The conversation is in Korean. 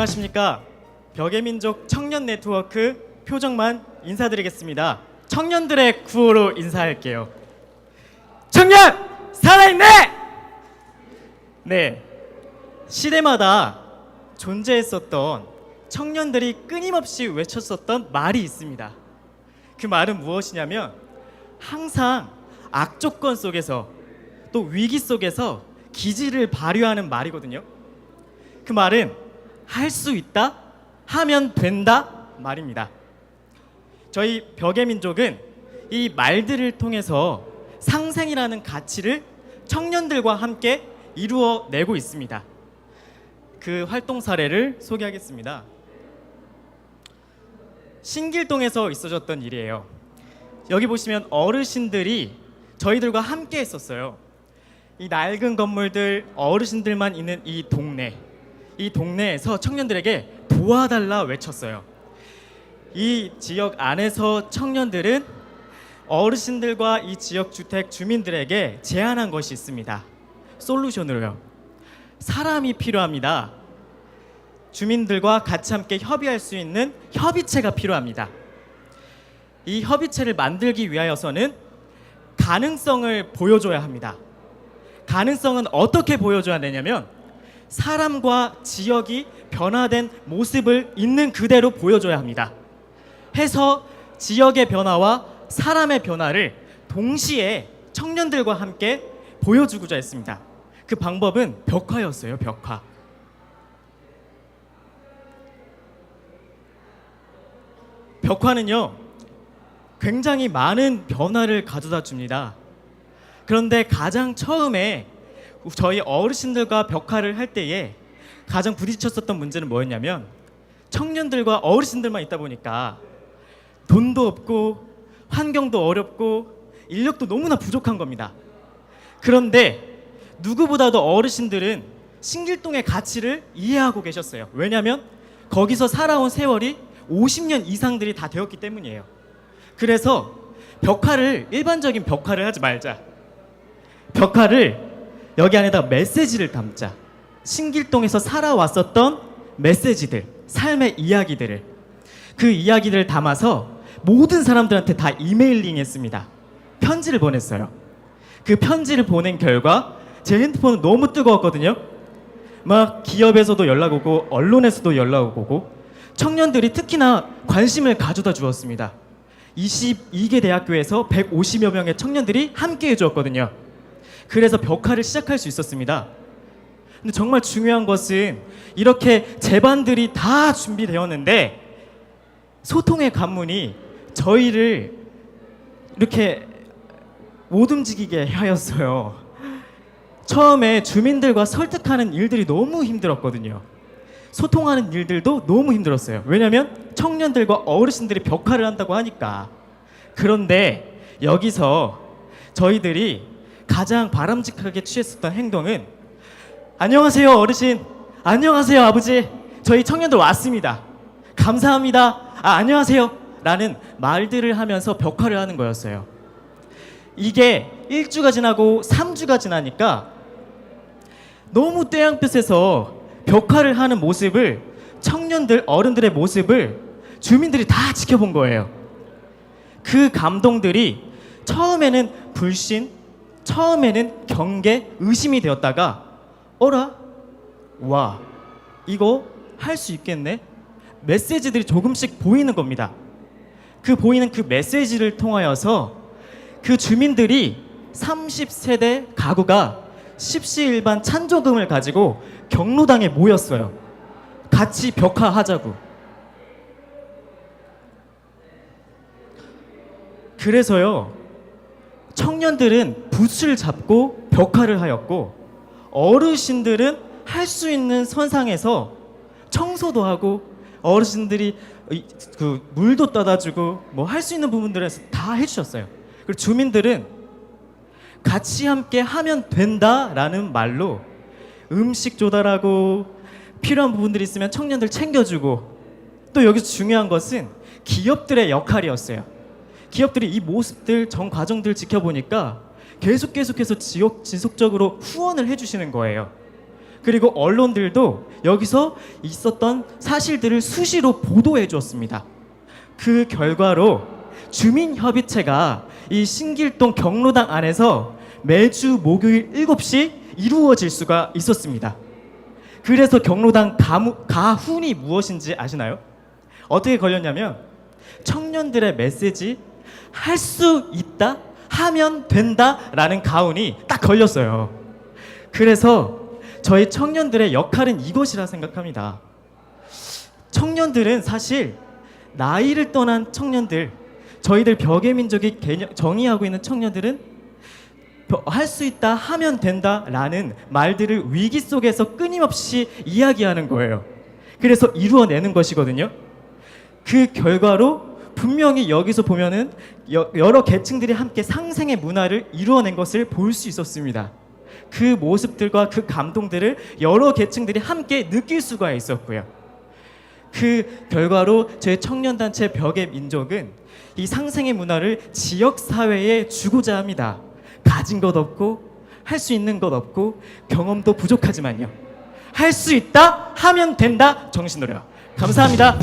안녕하십니까? 벽의 민족 청년 네트워크 표정만 인사드리겠습니다. 청년들의 구호로 인사할게요. 청년! 살아있네! 네. 시대마다 존재했었던 청년들이 끊임없이 외쳤었던 말이 있습니다. 그 말은 무엇이냐면 항상 악조건 속에서 또 위기 속에서 기지를 발휘하는 말이거든요. 그 말은 할 수 있다, 하면 된다 말입니다. 저희 벽의 민족은 이 말들을 통해서 상생이라는 가치를 청년들과 함께 이루어내고 있습니다. 그 활동 사례를 소개하겠습니다. 신길동에서 있어졌던 일이에요. 여기 보시면 어르신들이 저희들과 함께 했었어요. 이 낡은 건물들, 어르신들만 있는 이 동네. 이 동네에서 청년들에게 도와달라 외쳤어요. 이 지역 안에서 청년들은 어르신들과 이 지역 주택 주민들에게 제안한 것이 있습니다. 솔루션으로요. 사람이 필요합니다. 주민들과 같이 함께 협의할 수 있는 협의체가 필요합니다. 이 협의체를 만들기 위하여서는 가능성을 보여줘야 합니다. 가능성은 어떻게 보여줘야 되냐면 사람과 지역이 변화된 모습을 있는 그대로 보여줘야 합니다. 해서 지역의 변화와 사람의 변화를 동시에 청년들과 함께 보여주고자 했습니다. 그 방법은 벽화였어요, 벽화. 벽화는요, 굉장히 많은 변화를 가져다 줍니다. 그런데 가장 처음에 저희 어르신들과 벽화를 할 때에 가장 부딪혔었던 문제는 뭐였냐면 청년들과 어르신들만 있다 보니까 돈도 없고 환경도 어렵고 인력도 너무나 부족한 겁니다. 그런데 누구보다도 어르신들은 신길동의 가치를 이해하고 계셨어요. 왜냐하면 거기서 살아온 세월이 50년 이상들이 다 되었기 때문이에요. 그래서 벽화를 일반적인 벽화를 하지 말자. 벽화를 여기 안에다 메시지를 담자. 신길동에서 살아왔었던 메시지들, 삶의 이야기들을 그 이야기들을 담아서 모든 사람들한테 다 이메일링 했습니다. 편지를 보냈어요. 그 편지를 보낸 결과 제 핸드폰은 너무 뜨거웠거든요. 막 기업에서도 연락 오고 언론에서도 연락 오고 청년들이 특히나 관심을 가져다 주었습니다. 22개 대학교에서 150여 명의 청년들이 함께 해주었거든요. 그래서 벽화를 시작할 수 있었습니다. 근데 정말 중요한 것은 이렇게 제반들이 다 준비되었는데 소통의 관문이 저희를 이렇게 못 움직이게 하였어요. 처음에 주민들과 설득하는 일들이 너무 힘들었거든요. 소통하는 일들도 너무 힘들었어요. 왜냐하면 청년들과 어르신들이 벽화를 한다고 하니까. 그런데 여기서 저희들이 가장 바람직하게 취했었던 행동은 안녕하세요 어르신. 안녕하세요 아버지. 저희 청년들 왔습니다. 감사합니다. 아 안녕하세요. 라는 말들을 하면서 벽화를 하는 거였어요. 이게 1주가 지나고 3주가 지나니까 너무 떼양볕에서 벽화를 하는 모습을 청년들 어른들의 모습을 주민들이 다 지켜본 거예요. 그 감동들이 처음에는 불신 처음에는 경계, 의심이 되었다가 어라? 와, 이거 할 수 있겠네? 메시지들이 조금씩 보이는 겁니다. 그 보이는 그 메시지를 통하여서 그 주민들이 30세대 가구가 십시일반 찬조금을 가지고 경로당에 모였어요. 같이 벽화하자고. 그래서요. 청년들은 붓을 잡고 벽화를 하였고 어르신들은 할 수 있는 선상에서 청소도 하고 어르신들이 이- 그 물도 떠다 주고 뭐 할 수 있는 부분들에서 다 해주셨어요. 그리고 주민들은 같이 함께 하면 된다라는 말로 음식 조달하고 필요한 부분들이 있으면 청년들 챙겨주고 또 여기서 중요한 것은 기업들의 역할이었어요. 기업들이 이 모습들 전 과정들 지켜보니까 계속 계속해서 지속, 지속적으로 후원을 해주시는 거예요. 그리고 언론들도 여기서 있었던 사실들을 수시로 보도해 주었습니다. 그 결과로 주민협의체가 이 신길동 경로당 안에서 매주 목요일 7시 이루어질 수가 있었습니다. 그래서 경로당 가무, 가훈이 무엇인지 아시나요? 어떻게 걸렸냐면 청년들의 메시지 할 수 있다 하면 된다라는 가훈이 딱 걸렸어요. 그래서 저희 청년들의 역할은 이것이라 생각합니다. 청년들은 사실 나이를 떠난 청년들, 저희들 벽의 민족이 개념, 정의하고 있는 청년들은 할 수 있다 하면 된다 라는 말들을 위기 속에서 끊임없이 이야기하는 거예요. 그래서 이루어내는 것이거든요. 그 결과로 분명히 여기서 보면은 여, 여러 계층들이 함께 상생의 문화를 이루어낸 것을 볼 수 있었습니다. 그 모습들과 그 감동들을 여러 계층들이 함께 느낄 수가 있었고요. 그 결과로 저희 청년단체 벽의 민족은 이 상생의 문화를 지역 사회에 주고자 합니다. 가진 것 없고 할 수 있는 것 없고 경험도 부족하지만요. 할 수 있다 하면 된다 정신으로요. 감사합니다.